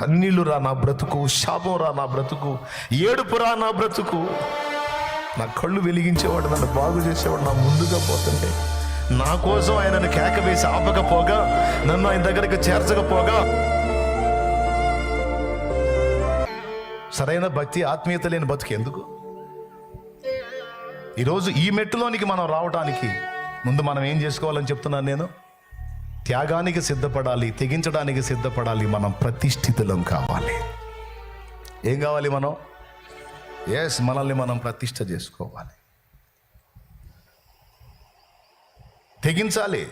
కన్నీళ్ళు రా నా బ్రతుకు శాపం రా నా బ్రతుకు ఏడుపు రా నా బ్రతుకు. నా కళ్ళు వెలిగించేవాడు నన్ను బాగు చేసేవాడు నా ముందుగా పోతుంటే. నా కోసం ఆయనను కేక వేసి ఆపకపోగా నన్ను ఆయన దగ్గరికి చేర్చకపోగా. సరైన భక్తి ఆత్మీయత లేని బతుకు ఎందుకు? ఈరోజు ఈ మెట్టులోనికి మనం రావడానికి ముందు మనం ఏం చేసుకోవాలని చెప్తున్నాను నేను? త్యాగానికి సిద్ధపడాలి తెగించడానికి సిద్ధపడాలి మనం ప్రతిష్ఠితులం కావాలి. ఏం కావాలి మనం? ఎస్ మనల్ని మనం ప్రతిష్ట చేసుకోవాలి. తెగించాలి.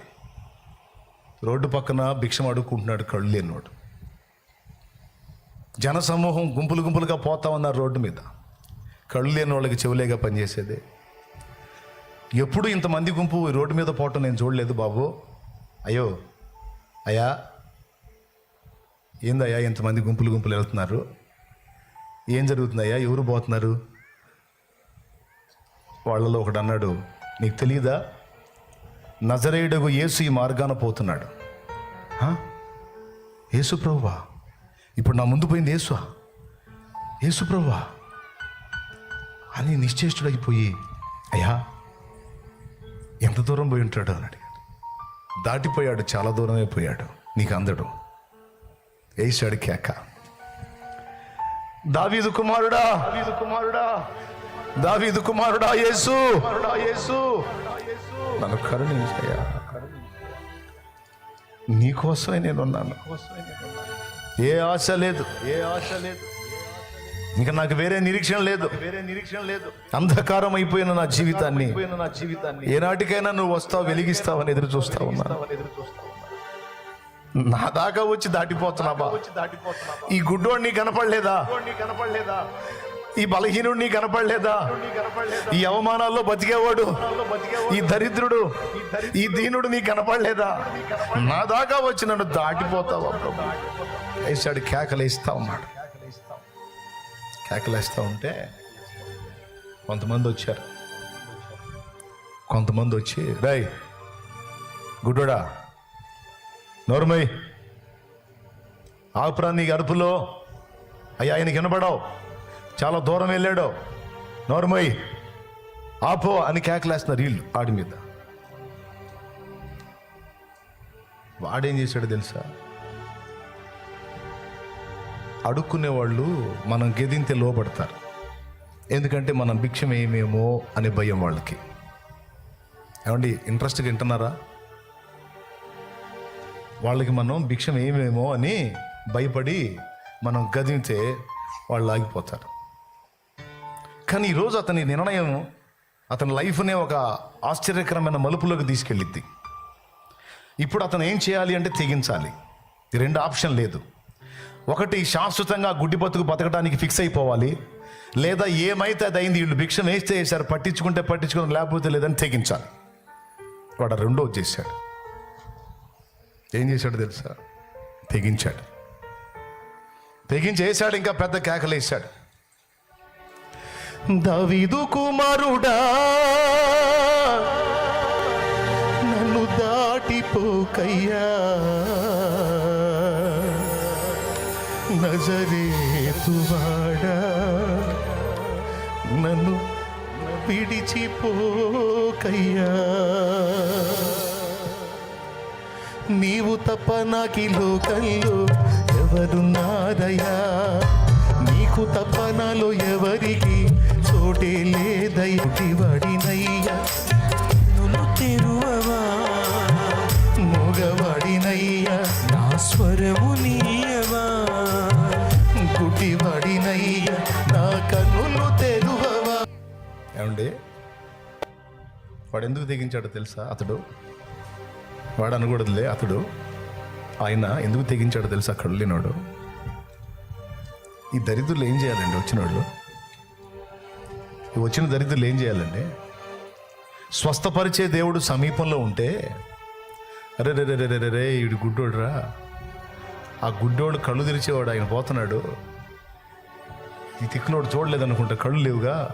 రోడ్డు పక్కన భిక్షం అడుక్కుంటున్నాడు కళ్ళు లేనివాడు. జనసమూహం గుంపులు గుంపులుగా పోతా ఉన్నారు రోడ్డు మీద. కళ్ళు లేని వాళ్ళకి చెవులేగా పనిచేసేది. ఎప్పుడు ఇంతమంది గుంపు రోడ్డు మీద పోవటం నేను చూడలేదు బాబు. అయ్యో అయ్యా ఏందయ్యా ఇంతమంది గుంపులు గుంపులు వెళ్తున్నారు? ఏం జరుగుతుందయ్యా? ఎవరు పోతున్నారు? వాళ్ళలో ఒకడు అన్నాడు నీకు తెలియదా నజరేయుడగు యేసు ఈ మార్గాన పోతున్నాడు. ఏసు యేసు ప్రభువా? ఇప్పుడు నా ముందు పోయింది యేసువా యేసు ప్రభువా? అని నిశ్చేష్టుడైపోయి అయ్యా ఎంత దూరం పోయి ఉంటాడు అని దాటిపోయాడు చాలా దూరమే పోయాడు. నీకు అందడు. వేసాడు కేక. దావీదు కుమారుడా. దావీదు కుమారుడా. దావీదు కుమారుడా యేసు. యేసు. నన్ను కరుణించయ్యా. నీకోసమే నేనున్నాను. ఏ ఆశ లేదు. ఏ ఆశ లేదు. ఇంకా నాకు వేరే నిరీక్షణ లేదు. వేరే నిరీక్షణ లేదు అంధకారం అయిపోయిన నా జీవితాన్ని. నా జీవితాన్ని ఏనాటికైనా నువ్వు వస్తావు వెలిగిస్తావని ఎదురు చూస్తా ఉన్నా. నా దాకా వచ్చి దాటిపోతున్నావా ఈ గుడ్డోడు నీ కనపడలేదా? కనపడలేదా ఈ బలహీనుడు నీ కనపడలేదా? ఈ అవమానాల్లో బతికేవాడు ఈ దరిద్రుడు ఈ దీనుడు నీ కనపడలేదా? నా దాకా వచ్చి నన్ను దాటిపోతావా ప్రభు? వేసాడు కేకలేస్తా ఉన్నాడు. కేకలేస్తూ ఉంటే కొంతమంది వచ్చారు కొంతమంది వచ్చి రై గుడ్డోడా నోరుమై ఆపురా నీ అరుపులో. అయ్యా ఆయనకి వినపడవు. చాలా దూరం వెళ్ళాడు. నోరుమై ఆపో అని కేకలేస్తున్నారు వీళ్ళు వాడి మీద. వాడేం చేశాడు తెలుసా? అడుక్కునే వాళ్ళు మనం గెదింతే లోపడతారు ఎందుకంటే మనం భిక్షం ఏమేమో అనే భయం వాళ్ళకి. ఏమండి ఇంట్రెస్ట్గా వింటున్నారా? వాళ్ళకి మనం భిక్షం ఏమేమో అని భయపడి మనం గదింతే వాళ్ళు ఆగిపోతారు. కానీ ఈరోజు అతని నిర్ణయం అతని లైఫ్నే ఒక ఆశ్చర్యకరమైన మలుపులోకి తీసుకెళ్ళిద్ది. ఇప్పుడు అతను ఏం చేయాలి అంటే తెగించాలి. రెండు ఆప్షన్ లేదు. ఒకటి శాశ్వతంగా గుడ్డి బతుకు బతకడానికి ఫిక్స్ అయిపోవాలి. లేదా ఏమైతే అది అయింది వీళ్ళు భిక్షం వేస్తే వేశారు పట్టించుకుంటే పట్టించుకుని లేకపోతే లేదని తెగించాలి. వాడు రెండో చేశాడు. ఏం చేశాడు తెలుసా? తెగించాడు. తెగించేశాడు ఇంకా పెద్ద కేకలేశాడు. దవిదు కుమారుడా నన్ను దాటిపోకయ్యా. నజరేతువాడా నన్ను విడిచిపోకయ్యా. నీవు తప్ప నాకి లోకంలో ఎవరున్నారయ్యా నీకు తప్ప నాలో ఎవరికి చోటే లేదయ్యా. కన్నులు ఏమండి? వాడు ఎందుకు తెగించాడో తెలుసా? అతడు. వాడు అనకూడదులే అతడు. ఆయన ఎందుకు తెగించాడో తెలుసా? అక్కడ లేనాడు ఈ దరిద్రులు ఏం చేయాలండి వచ్చిన వాళ్ళు ఈ వచ్చిన దరిద్రులు ఏం చేయాలండి? స్వస్థపరిచే దేవుడు సమీపంలో ఉంటే అరే రే రే రే రే రే ఈడు గుడ్డోడురా. ఆ గుడ్డోడు కళ్ళు తెరిచేవాడు ఆయన పోతున్నాడు. ఈ తిక్కులోడు చూడలేదనుకుంటా కళ్ళు లేవుగా.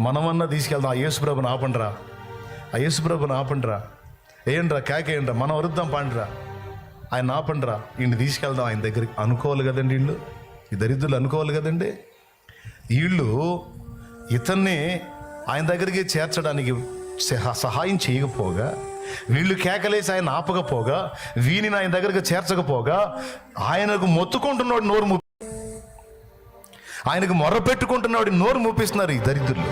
మనమన్నా తీసుకెళ్దాం. ఆ యేసుప్రభుని ఆపండ్రా. ఆ యేసుప్రభుని ఆపండ్రా. ఏంట్రా కేకేయండ్రా మనం వరుద్దాం పాండిరా. ఆయన ఆపండిరా. ఈయన్ని తీసుకెళ్దాం ఆయన దగ్గరికి. అనుకోవాలి కదండి వీళ్ళు ఈ దరిద్రులు అనుకోవాలి కదండి? వీళ్ళు ఇతన్ని ఆయన దగ్గరికి చేర్చడానికి సహాయం చేయకపోగా వీళ్ళు కేకలేసి ఆయన ఆపకపోగా వీనిని ఆయన దగ్గరికి చేర్చకపోగా ఆయనకు మొత్తుకుంటున్నాడు నోరు ఆయనకు మొర్ర పెట్టుకుంటున్నవాడి నోరు మూపిస్తున్నారు ఈ దరిద్రులు.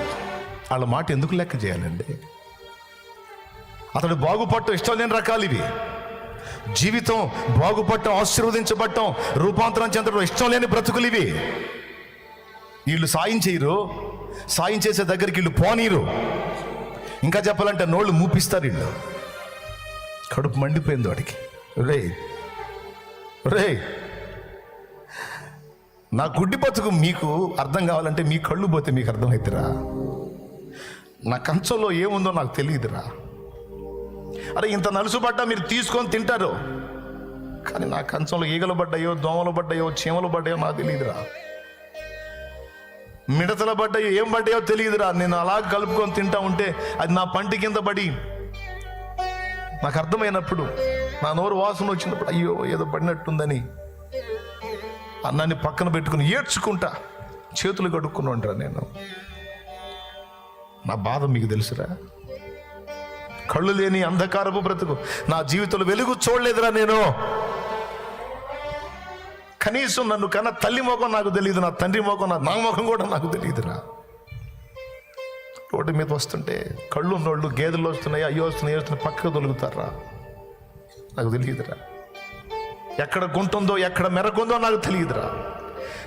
వాళ్ళ మాట ఎందుకు లెక్క చేయాలండి? అతడు బాగుపడటం ఇష్టం లేని రకాలు ఇవి. జీవితం బాగుపడటం ఆశీర్వదించబడటం రూపాంతరం చెందడం ఇష్టం లేని బ్రతుకులు ఇవి. వీళ్ళు సాయం చేయరు సాయం చేసే దగ్గరికి వీళ్ళు పోనీరు. ఇంకా చెప్పాలంటే నోళ్ళు మూపిస్తారు వీళ్ళు. కడుపు మండిపోయింది వాడికి. రే రే నా గుడ్డి బతుకు మీకు అర్థం కావాలంటే మీ కళ్ళు పోతే మీకు అర్థమవుతురా నా కంచంలో ఏముందో నాకు తెలియదురా. అరే ఇంత నలుసు మీరు తీసుకొని తింటారు. కానీ నా కంచంలో ఈగలు పడ్డాయో దోమలు పడ్డాయో చీమలు పడ్డాయో నాకు తెలియదురా. మిడతలు పడ్డాయో ఏం పడ్డాయో తెలియదురా. నేను అలా కలుపుకొని తింటా ఉంటే అది నా పంటి కింద పడి నాకు అర్థమైనప్పుడు నా నోరు వాసన వచ్చినప్పుడు అయ్యో ఏదో పడినట్టుందని అన్నాన్ని పక్కన పెట్టుకుని ఏడ్చుకుంటా చేతులు కడుక్కుని ఉంటాను నేను. నా బాధ మీకు తెలుసురా? కళ్ళు లేని అంధకారపు బ్రతుకు. నా జీవితంలో వెలుగు చూడలేదురా నేను. కనీసం నన్ను కన్నా తల్లి ముఖం నాకు తెలియదు నా తండ్రి ముఖం నా నా ముఖం కూడా నాకు తెలియదురా. రోడ్డు మీద వస్తుంటే కళ్ళు ఉన్నోళ్ళు గేదెలు వస్తున్నాయి అయ్యో వస్తున్నాయి వస్తున్నాయి పక్కకు దొలుగుతారా నాకు తెలియదురా. ఎక్కడ గుంటుందో ఎక్కడ మెరకుందో నాకు తెలియదురా.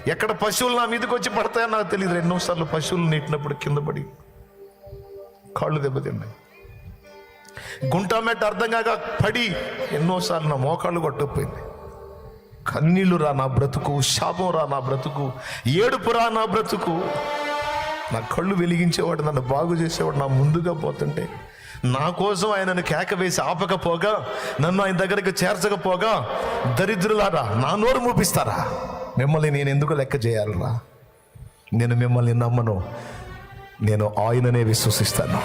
ఎక్కడ పశువులు నా మీదకి వచ్చి పడతాయో నాకు తెలియదు ఎన్నోసార్లు పశువులు నీటినప్పుడు కింద పడి కాళ్ళు దెబ్బతిన్నాయి. గుంట మెట్ట అర్థం కాక పడి ఎన్నోసార్లు నా మోకాళ్ళు కొట్టుకుపోయింది. కన్నీళ్ళు రా నా బ్రతుకు శాపం రా నా బ్రతుకు ఏడుపు రా నా బ్రతుకు. నా కళ్ళు వెలిగించేవాడు నన్ను బాగు చేసేవాడు నా ముందుగా పోతుంటే నా కోసం ఆయనను కేక వేసి ఆపకపోగా నన్ను ఆయన దగ్గరికి చేర్చకపోగా దరిద్రులారా నా నోరు మూపిస్తారా? మిమ్మల్ని నేను ఎందుకు లెక్క చేయాలరా? నేను మిమ్మల్ని నమ్మను. నేను ఆయననే విశ్వసిస్తాను.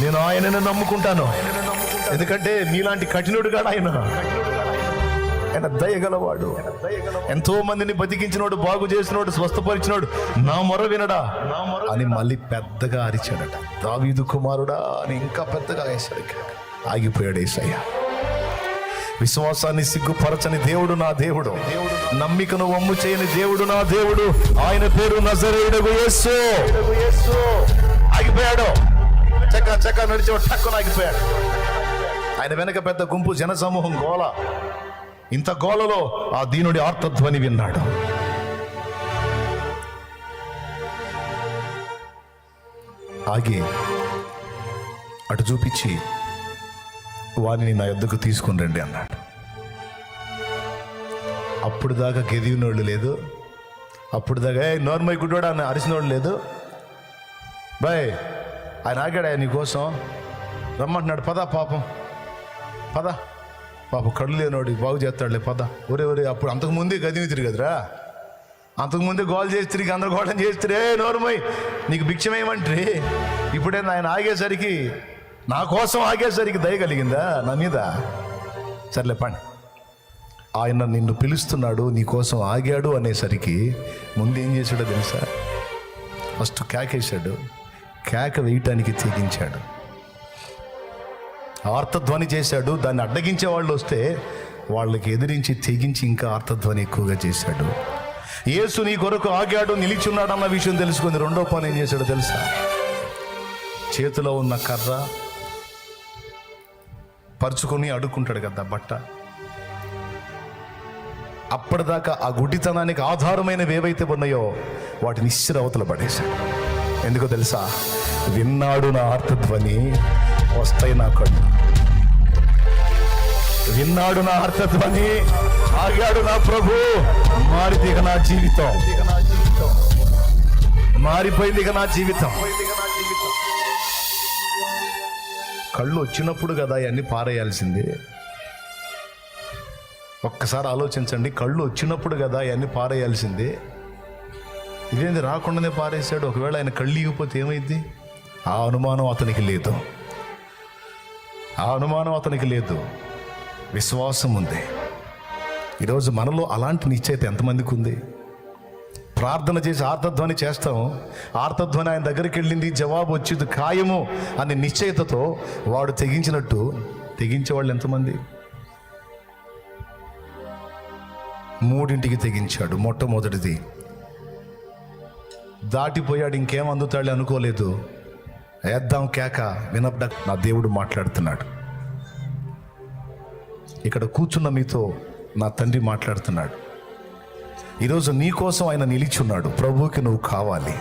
నేను ఆయననే నమ్ముకుంటాను. ఎందుకంటే మీలాంటి కఠినుడు కాడు ఆయన. ఆయన దయగలవాడు ఎంతో మందిని బతికించినోడు బాగు చేసినోడు స్వస్థపరిచినోడు నా మొర వినడా? అని మళ్ళీ పెద్దగా అరిచాడట. దావీదు కుమారుడా అని ఇంకా పెద్దగా వేశాడు ఆగిపోయాడు ఏసయ్య. విశ్వాసాన్ని సిగ్గుపరచని దేవుడు నా దేవుడు. నమ్మికను వమ్ము చేయని దేవుడు నా దేవుడు. ఆయన పేరు నజరేయుడగు యేసు. ఆగిపోయాడు. చక్క చక్క నడిచి టక్కున ఆగిపోయాడు. ఆయన వెనక పెద్ద గుంపు జనసమూహం గోల ఇంత గోలలో ఆ దీనుడి ఆర్తధ్వని విన్నాడు. ఆగి అటు చూపించి వారిని నా యొద్దకు తీసుకుని రండి అన్నాడు. అప్పుడు దాకా గెదివినోళ్ళు లేదు. అప్పుడు దాకా నోర్మై గుడ్డోడు అని అరిసినోళ్ళు లేదు. బాయ్ ఆయన ఆగాడు ఆయన నీకోసం రమ్మంటున్నాడు పద పాపం. పద. పాప కళ్ళు లేనోడు బాగు చేస్తాడులే పద. ఒరే ఒరే అప్పుడు అంతకుముందే గదిని తిరిగదురా. అంతకుముందే గోల్ చేసి తిరిగి గోళం చేస్తురే నోరుమై నీకు భిక్షమేమంటే ఇప్పుడే ఆయన ఆగేసరికి నా కోసం ఆగేసరికి దయ కలిగిందా నా మీద? సర్లే పండి ఆయన నిన్ను పిలుస్తున్నాడు నీ కోసం ఆగాడు అనేసరికి ముందు ఏం చేశాడో తెలుసా? ఫస్ట్ కేకేశాడు కేక వేయటానికి తెగించాడు ఆర్తధ్వని చేశాడు. దాన్ని అడ్డగించే వాళ్ళు వస్తే వాళ్ళకి ఎదిరించి తెగించి ఇంకా ఆర్తధ్వని ఎక్కువగా చేశాడు. యేసు నీ కొరకు ఆగాడు నిలిచున్నాడు అన్న విషయం తెలుసుకుంది రెండో పని ఏం చేశాడు తెలుసా? చేతిలో ఉన్న కర్ర పరుచుకొని అడుక్కుంటాడు కదా బట్ట. అప్పటిదాకా ఆ గుడ్డితనానికి ఆధారమైనవి ఏవైతే ఉన్నాయో వాటిని ఇచ్చిర అవతల పడేశాడు ఎందుకో తెలుసా? విన్నాడు నా ఆర్తధ్వని వస్తాయి నా కళ్ళు విన్నాడు నా అర్థధ్వని ఆగాడు నా ప్రభు. మారిదిగ నా జీవితం. మారిపోయిందిగ నా జీవితం. కళ్ళు వచ్చినప్పుడు కదా అవన్నీ పారేయాల్సింది. ఒక్కసారి ఆలోచించండి కళ్ళు వచ్చినప్పుడు కదా అవన్నీ పారేయాల్సింది. ఇదేంది రాకుండానే పారేశాడు. ఒకవేళ ఆయన కళ్ళు ఇవ్వకపోతే ఏమైంది ఆ అనుమానం అతనికి లేదు. ఆ అనుమానం అతనికి లేదు. విశ్వాసం ఉంది. ఈరోజు మనలో అలాంటి నిశ్చయిత ఎంతమందికి ఉంది? ప్రార్థన చేసి ఆర్తధ్వని చేస్తాం. ఆర్తధ్వని ఆయన దగ్గరికి వెళ్ళింది జవాబు వచ్చింది ఖాయము అనే నిశ్చయితతో వాడు తెగించినట్టు తెగించే వాళ్ళు ఎంతమంది? మూడింటికి తెగించాడు మొట్టమొదటిది. దాటిపోయాడు ఇంకేం అందుతాడు అనుకోలేదు. వేద్దాం కేక వినబడ నా దేవుడు మాట్లాడుతున్నాడు. ఇక్కడ కూర్చున్న మీతో నా తండ్రి మాట్లాడుతున్నాడు. ఈరోజు నీ కోసం ఆయన నిలిచి ఉన్నాడు. ప్రభువుకి నువ్వు కావాలి.